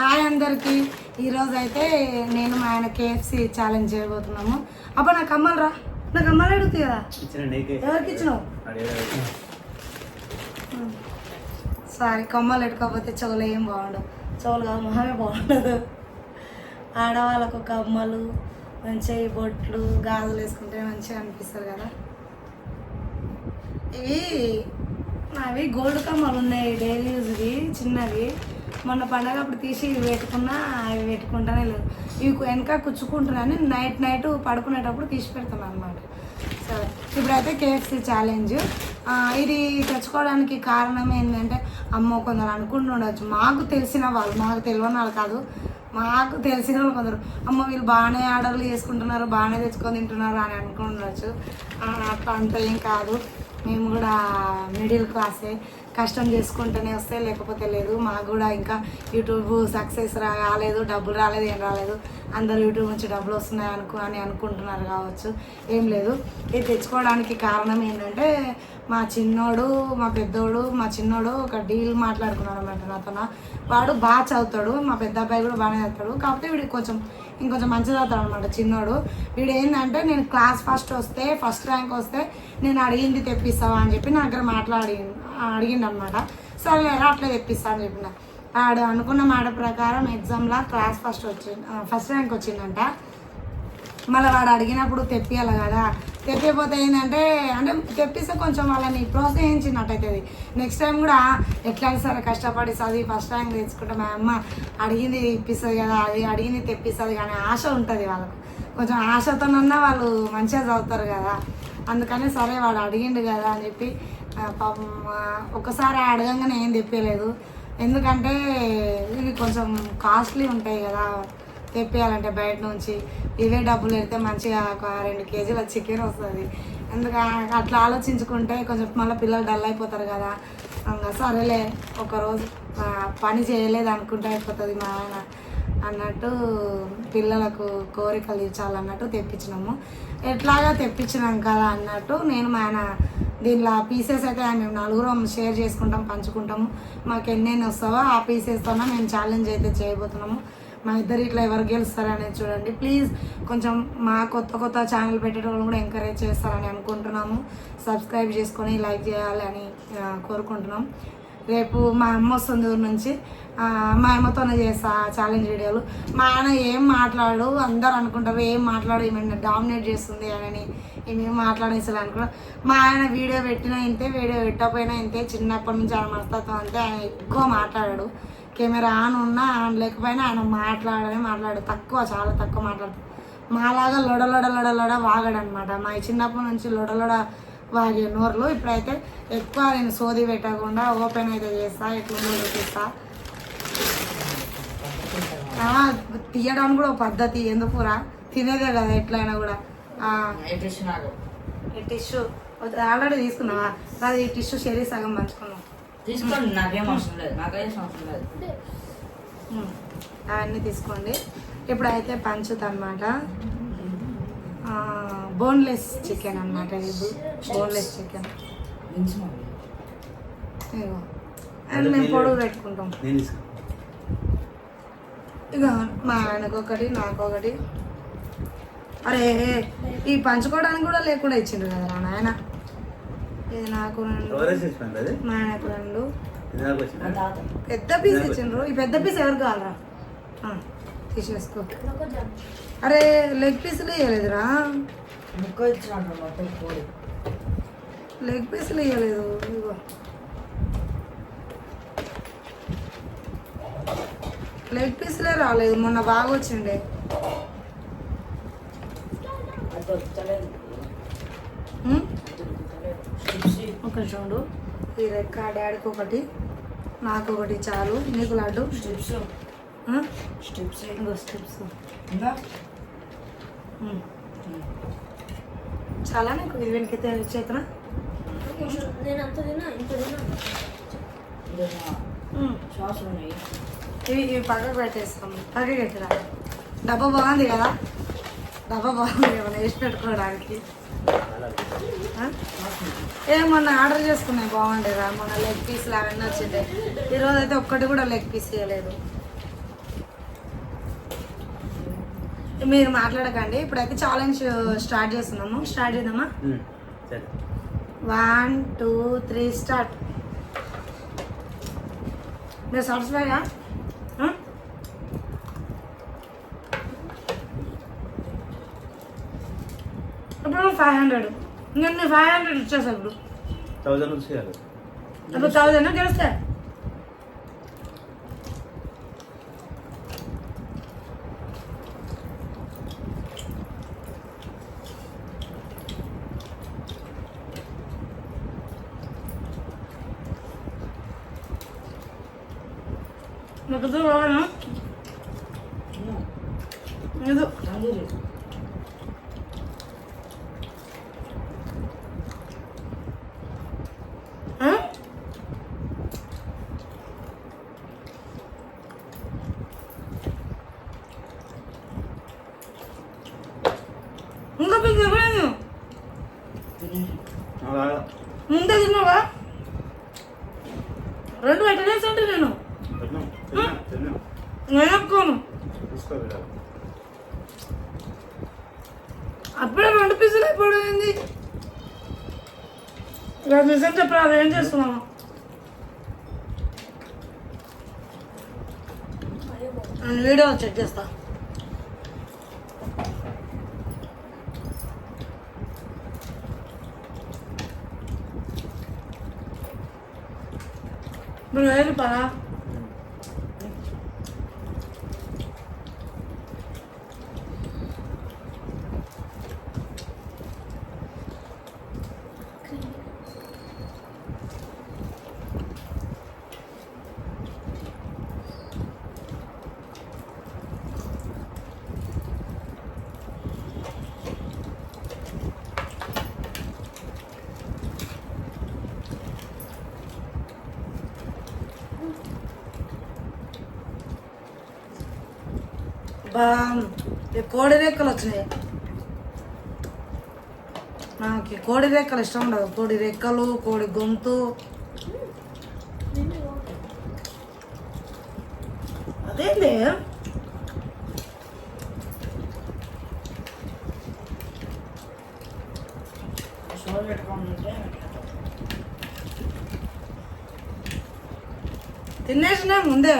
Hi అందరికి. ఈరోజు అయితే నేను మా ఆయన కేఎఫ్సి ఛాలెంజ్ చేయబోతున్నాము. అబ్బా నాకు అమ్మలు రా. నాకు అమ్మలు అడుగుతాయి కదా. ఎవరికి ఇచ్చినావు. సారీ కమ్మలు ఎట్టుకోకపోతే చెవులు ఏం బాగుండవు. చెవులు కాదు మొహమే బాగుండదు. ఆడవాళ్ళకు కమ్మలు మంచిగా ఈ బొట్లు గాజులు వేసుకుంటే మంచిగా అనిపిస్తుంది కదా. ఇవి అవి గోల్డ్ కమ్మలు ఉన్నాయి డైలీ యూజ్వి చిన్నవి. మొన్న పండగ అప్పుడు తీసి ఇవి పెట్టుకున్నా అవి పెట్టుకుంటానే లేదు. ఇవి వెనక కుచ్చుకుంటున్నాను నైట్ నైట్ పడుకునేటప్పుడు తీసి పెడతాను అనమాట సరే ఇప్పుడైతే కేఎఫ్సీ ఛాలెంజ్. ఇది తెచ్చుకోవడానికి కారణం ఏంటంటే అమ్మో కొందరు అనుకుంటుండొచ్చు. మాకు తెలిసిన వాళ్ళు మాకు తెలియని వాళ్ళు కాదు. మాకు తెలిసిన వాళ్ళు కొందరు అమ్మ వీళ్ళు బాగానే ఆర్డర్లు చేసుకుంటున్నారు బాగానే తెచ్చుకొని తింటున్నారు అని అనుకుంటుండొచ్చు అట్లా అంత ఏం కాదు. మేము కూడా మిడిల్ క్లాసే. కష్టం చేసుకుంటూనే వస్తే లేకపోతే లేదు. మాకు కూడా ఇంకా యూట్యూబ్ సక్సెస్ రా రాలేదు డబ్బులు రాలేదు ఏం రాలేదు. అందరూ యూట్యూబ్ నుంచి డబ్బులు వస్తున్నాయి అనుకో అని అనుకుంటున్నారు కావచ్చు. ఏం లేదు. ఇది తెచ్చుకోవడానికి కారణం ఏంటంటే మా చిన్నోడు మా పెద్దోడు మా చిన్నోడు ఒక డీల్ మాట్లాడుకున్నాడు అనమాట నాతో వాడు బాగా చదువుతాడు మా పెద్ద అబ్బాయి కూడా బాగానే చదువుతాడు. కాకపోతే వీడికి కొంచెం ఇంకొంచెం మంచిగా చదువుతాడు అనమాట చిన్నోడు. వీడు ఏంటంటే నేను క్లాస్ ఫస్ట్ వస్తే ఫస్ట్ ర్యాంక్ వస్తే నేను అడిగింది తెప్పిస్తావా అని చెప్పి నా దగ్గర మాట్లాడి అడిగిండు అనమాట సరే అట్లా తెప్పిస్తా అని చెప్పిన. వాడు అనుకున్న మాట ప్రకారం ఎగ్జామ్లో క్లాస్ ఫస్ట్ వచ్చి ఫస్ట్ ర్యాంక్ వచ్చిందంట. మళ్ళీ వాడు అడిగినప్పుడు తెప్పియాలి కదా. తెప్పిపోతే ఏంటంటే అంటే తెప్పిస్తే కొంచెం వాళ్ళని ప్రోత్సహించినట్టు అవుతుంది నెక్స్ట్ టైం కూడా ఎట్లా సరే కష్టపడి చదివి ఫస్ట్ ర్యాంక్ తెచ్చుకుంటే మా అమ్మ అడిగింది ఇప్పిస్తుంది కదా అది అడిగింది తెప్పిస్తుంది కానీ ఆశ ఉంటుంది వాళ్ళకు. కొంచెం ఆశతోనన్నా వాళ్ళు మంచిగా చదువుతారు కదా. అందుకని సరే వాడు అడిగిండు కదా అని చెప్పి పాపం ఒకసారి అడగంగానే ఏం తెప్పలేదు ఎందుకంటే ఇవి కొంచెం కాస్ట్లీ ఉంటాయి కదా. తెప్పియాలంటే బయట నుంచి. ఇవే డబ్బులు పెడితే మంచిగా ఒక రెండు కేజీల చికెన్ వస్తుంది. ఎందుకు అట్లా ఆలోచించుకుంటే కొంచెం మళ్ళీ పిల్లలు డల్ అయిపోతారు కదా. ఇంకా సరేలే ఒకరోజు పని చేయలేదు అనుకుంటే అయిపోతుంది మా ఆయన అన్నట్టు పిల్లలకు కోరికలు తీర్చాలన్నట్టు తెప్పించినాము. ఎట్లాగా తెప్పించినాం కదా అన్నట్టు నేను మా ఆయన దీనిలో పీసెస్ అయితే మేము నలుగురం షేర్ చేసుకుంటాం పంచుకుంటాము. మాకు ఎన్నెన్ని వస్తావో ఆ పీసెస్తోనే మేము ఛాలెంజ్ అయితే చేయబోతున్నాము. మా ఇద్దరు ఇట్లా ఎవరు గెలుస్తారు అనేది చూడండి. ప్లీజ్ కొంచెం మా కొత్త కొత్త ఛానల్ పెట్టేటోళ్ళు కూడా ఎంకరేజ్ చేస్తారని అనుకుంటున్నాము. సబ్స్క్రైబ్ చేసుకొని లైక్ చేయాలని కోరుకుంటున్నాం. రేపు మా అమ్మ వస్తుంది ఊరి నుంచి. మా అమ్మతోనే చేస్తా ఛాలెంజ్ వీడియోలు మా ఆయన ఏం మాట్లాడు అందరు అనుకుంటారు ఏం మాట్లాడు ఏమైనా డామినేట్ చేస్తుంది అని ఏమేమి మాట్లాడేసారు అనుకున్నా మా ఆయన వీడియో పెట్టినా ఇంతే వీడియో పెట్టకపోయినా ఇంతే. చిన్నప్పటి నుంచి ఆయన మనస్తత్వం అంతే. ఆయన ఎక్కువ మాట్లాడాడు. కెమెరా ఆన్ ఉన్నా ఆన్ లేకపోయినా ఆయన మాట్లాడనే మాట్లాడు తక్కువ చాలా తక్కువ మాట్లాడతాడు మాలాగా లొడ లొడ లొడ లొడ వాగాడు అనమాట మా చిన్నప్పటి నుంచి లొడ లొడ వాగే నోర్లు. ఇప్పుడైతే ఎక్కువ నేను సోది పెట్టకుండా ఓపెన్ అయితే చేస్తా ఎట్లా చూపిస్తా. తీయడానికి కూడా ఒక పద్ధతి. ఎందుకురా తినేదే కదా ఎట్లయినా కూడా. టిష్యూ ఆల్రెడీ తీసుకున్నావా? అది ఈ టిష్యూ షెరీ సగం పంచుకున్నాం తీసుకోండి నాకేం అవసరం లేదు. నాకేం అవసరం లేదు. అవన్నీ తీసుకోండి. ఇప్పుడైతే పంచుతా అనమాట బోన్లెస్ చికెన్ అనమాట ఇది. Boneless chicken. మేము పొడుగు పెట్టుకుంటాం. ఇక మా ఆయనకు ఒకటి నాకు ఒకటి అరే ఈ పంచుకోవడానికి కూడా లేకుండా ఇచ్చిండ్రు కదా నాయన. ఇది నాకు రెండు. మా ఆయనకు రెండు. పెద్ద పీస్ ఇచ్చిండ్రు. ఈ పెద్ద పీస్ ఎవరు కావాలరా? ఆ, తీసేసుకో. అరే లెగ్ పీసులు ఇవ్వలేదురా లెగ్ పీసులు ఇవ్వలేదు ఇగో. లెగ్ పీసులే రాలేదు మొన్న బాగా వచ్చిండే. ఒక చూడు. ఈ రెక్క డాడీకి ఒకటి నాకు ఒకటి చాలు. నీకు లడ్డు? స్టిప్స్? స్టిప్స్. ఇంకో స్టిప్స్. చాలా నీకు ఇది వెనకైతే చేతన? నేను అంత తిన్నా ఇంత తిన్నా. ఉన్నాయి. ఇవి ఇవి పక్కకు పెట్టేస్తాం. పక్కకి పెట్టరా? డబ్బా బాగుంది కదా? డబ్బా బాగుంది ఏమైనా వేసి పెట్టుకోవడానికి? ఏ మొన్న ఆర్డర్ చేసుకున్నాయి బాగుండేదా? మొన్న లెగ్ పీస్లు అవన్నీ వచ్చిండే. ఈరోజు అయితే ఒక్కటి కూడా లెగ్ పీస్ ఇవ్వలేదు మీరు మాట్లాడకండి. ఇప్పుడైతే ఛాలెంజ్ స్టార్ట్ చేస్తున్నాము. స్టార్ట్ చేద్దామా? వన్ టూ త్రీ స్టార్ట్ మీరు సాటిస్ఫైగా ఇప్పుడు ఫైవ్ హండ్రెడ్ ఇంకా నేను ఫైవ్ హండ్రెడ్ ఇచ్చేసా ఇప్పుడు థౌజండ్ రూపీస్ చేయాలి ఇప్పుడు థౌజండ్ గెలిస్తే. నాకు కావాలా ఇది తందూరి ఆ? ఇంకా మీకు ఇవ్వలేదు తినేసి అలాగా ముందే తిన్నావా రెండు పెట్టలేసి అంటే నేను తిన్నాం తిన్నాం తిన్నాం నేను ఒప్పుకోను తీసుకో విడాలి అప్పుడే రెండు పీసులు అయిపోయింది ఇక నిజం చెప్పరా ఏం చేస్తున్నాము నేను వీడియో చెక్ చేస్తా. నువ్వు వెళ్ళిపోరా. అబ్బా కోడి రేఖలు వచ్చినాయి. నాకు కోడి రేఖలు ఇష్టం ఉండదు. కోడి రెక్కలు కోడి గొంతు. అదేంది? తినేసినా ముందే.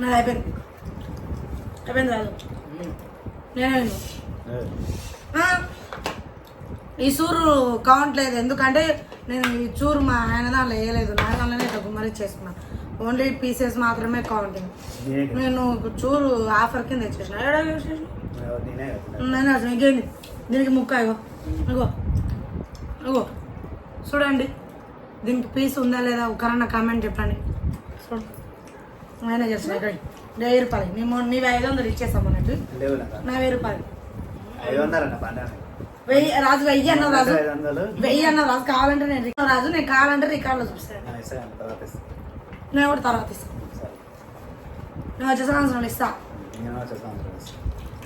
నాది అయిపోయింది అయిపోయింది రాదు నేనే. ఆ, ఈ సూరు కౌంట్ లేదు ఎందుకంటే నేను ఈ చూరు మా ఆయన దాంట్లో వేయలేదు నా దాంట్లోనే ఇట్లా గుమ్మరి చేసుకున్నా ఓన్లీ పీసెస్ మాత్రమే కౌంటింగ్ నేనే నేను చూడు ఆఫర్ కింద ఏడా కదా నేను అసలు ఇంకేంది దీనికి ముక్క ఇగో ఇగో ఇగో చూడండి. దీనికి పీస్ ఉందా లేదా? ఒకరన్నా కామెంట్ చెప్పండి. చూడు. ఆయన ఇక్కడ వెయ్యి రూపాయలు. నీ మొన్న నీవి ఐదు వందలు ఇచ్చేసాం అన్నట్టు నా వెయ్యి రూపాయలు. వెయ్యి రాజు వెయ్యి అన్న రాజు. వెయ్యి అన్న రాజు కావాలంటే నేను రికార్డు రాజు నేను కావాలంటే రికార్డులో చూపిస్తాను. నేను కూడా తర్వాత ఇస్తాను. నేను వచ్చే సంవత్సరం ఇస్తా.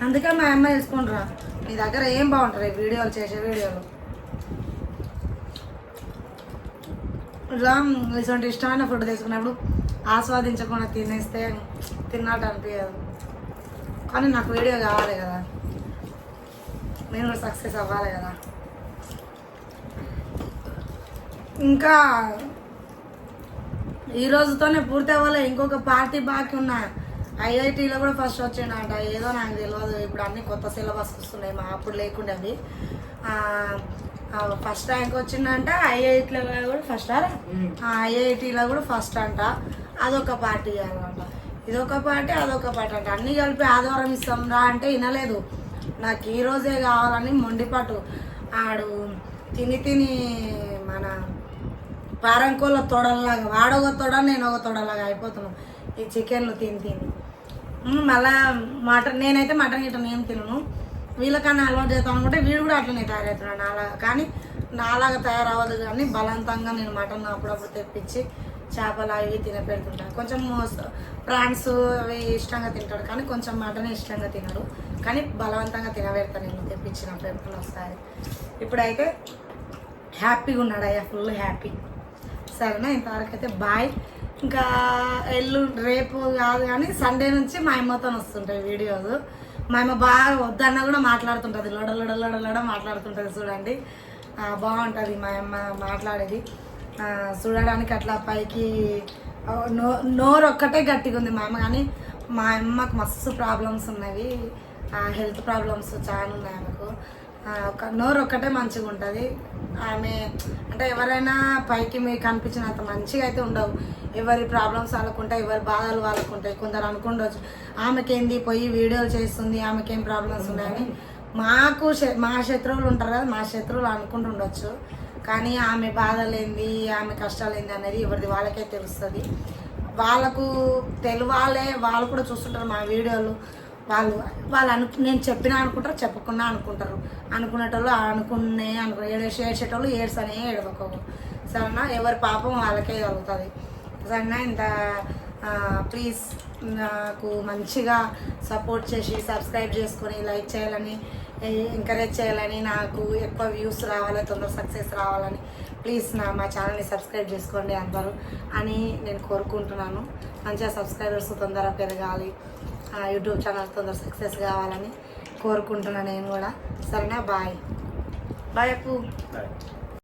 అందుకే మా అమ్మ తెలుసుకుంటారా? నీ దగ్గర ఏం బాగుంటారు వీడియోలు చేసే వీడియోలు? ఇట్లా ఇటువంటి ఇష్టమైన ఫుడ్ తీసుకున్నప్పుడు ఆస్వాదించకుండా తినేస్తే తిన్నట్టు అనిపించదు కానీ నాకు వీడియో కావాలి కదా. నేను కూడా సక్సెస్ అవ్వాలి కదా. ఇంకా ఈ రోజుతోనే పూర్తి అవ్వాలి. ఇంకొక పార్టీ బాకీ ఉన్న ఐఐటీలో కూడా ఫస్ట్ వచ్చిండంట. ఏదో నాకు తెలియదు ఇప్పుడు అన్ని కొత్త సిలబస్ వస్తున్నాయి. మా అప్పుడు లేకుండా అవి ఫస్ట్ ర్యాంక్ వచ్చిందంట ఐఐటీలో కూడా ఫస్ట్ ఐఐటీలో కూడా ఫస్ట్ అంట. అదొక పార్టీ ఇవ్వాలంట ఇదొక పార్టీ అదొక పార్టీ అంట. అన్నీ కలిపి ఆదివారం ఇస్తాం రా అంటే వినలేదు. నాకు ఈ రోజే కావాలని మొండిపాటు ఆడు తిని తిని మన పారంకోళ్ళ తొడల్లాగా వాడొక తొడ నేను ఒక తొడలాగా అయిపోతున్నాను ఈ చికెన్లు తిని తిని. మళ్ళా మటన్ నేనైతే మటన్ గిటన్ ఏం తినను. వీళ్ళకన్నా అలవాటు చేద్దాం అనుకుంటే వీడు కూడా అట్లనే తయారవుతున్నాడు నాలాగా కానీ నాలాగా తయారవ్వదు కానీ బలవంతంగా నేను మటన్ అప్పుడప్పుడు తెప్పించి చేపలు అవి తినపెడుతుంటాను కొంచెం ప్రాన్స్ అవి ఇష్టంగా తింటాడు కానీ కొంచెం మటన్ ఇష్టంగా తినడు. కానీ బలవంతంగా తినబెడతాను నేను తెప్పించినప్పుడు ఎప్పుడు వస్తాయి ఇప్పుడైతే హ్యాపీగా ఉన్నాడు అయ్యా ఫుల్ హ్యాపీ. సరేనా? ఇంతవరకు అయితే బాయ్. ఇంకా ఎల్లు రేపు కాదు కానీ సండే నుంచి మా అమ్మతో వస్తుంటాయి వీడియోస్. మా అమ్మ బాగా వద్దన్న కూడా మాట్లాడుతుంటుంది. లొడ లొడ లొడ లొడ మాట్లాడుతుంటుంది చూడండి. బాగుంటుంది మా అమ్మ మాట్లాడేది. చూడడానికి అట్లా పైకి నో నోరు ఒక్కటే గట్టిగా ఉంది మా అమ్మ కానీ మా అమ్మకు మస్తు ప్రాబ్లమ్స్ ఉన్నవి. హెల్త్ ప్రాబ్లమ్స్ చాలా ఉన్నాయి ఆమెకు. ఒక నోరు ఒక్కటే మంచిగా ఉంటుంది. ఆమె అంటే ఎవరైనా పైకి మీకు కనిపించినంత మంచిగా అయితే ఉండవు. ఎవరి ప్రాబ్లమ్స్ వాళ్ళకుంటాయి ఎవరి బాధలు వాళ్ళకుంటాయి. కొందరు అనుకుండొచ్చు ఆమెకేంది? పోయి వీడియోలు చేస్తుంది ఆమెకేం ప్రాబ్లమ్స్ ఉన్నాయని. మాకు మా శత్రువులు ఉంటారు కదా మా శత్రువులు అనుకుంటుండొచ్చు. కానీ ఆమె బాధలేంది ఆమె కష్టాలేంది అనేది ఎవరిది? వాళ్ళకే తెలుస్తుంది. వాళ్ళకు తెలివాలే వాళ్ళు కూడా చూస్తుంటారు మా వీడియోలు. వాళ్ళు వాళ్ళు అను నేను చెప్పినా అనుకుంటారు చెప్పకుండా అనుకుంటారు. అనుకునేటోళ్ళు అనుకునే అనుకు ఏడు ఏడ్చేటోళ్ళు ఏడ్సనే ఏడవకవు సరేనా? ఎవరి పాపం వాళ్ళకే కలుగుతుంది. సరేనా ఇంత ప్లీజ్ నాకు మంచిగా సపోర్ట్ చేసి సబ్స్క్రైబ్ చేసుకొని లైక్ చేయాలని ఎంకరేజ్ చేయాలని నాకు ఎక్కువ వ్యూస్ రావాలి తొందర సక్సెస్ రావాలని ప్లీజ్ నా మా ఛానల్ని సబ్స్క్రైబ్ చేసుకోండి అందరూ అని నేను కోరుకుంటున్నాను మంచిగా సబ్స్క్రైబర్స్ తొందర పెరగాలి ఆ, యూట్యూబ్ ఛానల్ తొందర సక్సెస్ కావాలని కోరుకుంటున్నాను నేను కూడా సరేనా బాయ్ బాయ్ అప్పు బాయ్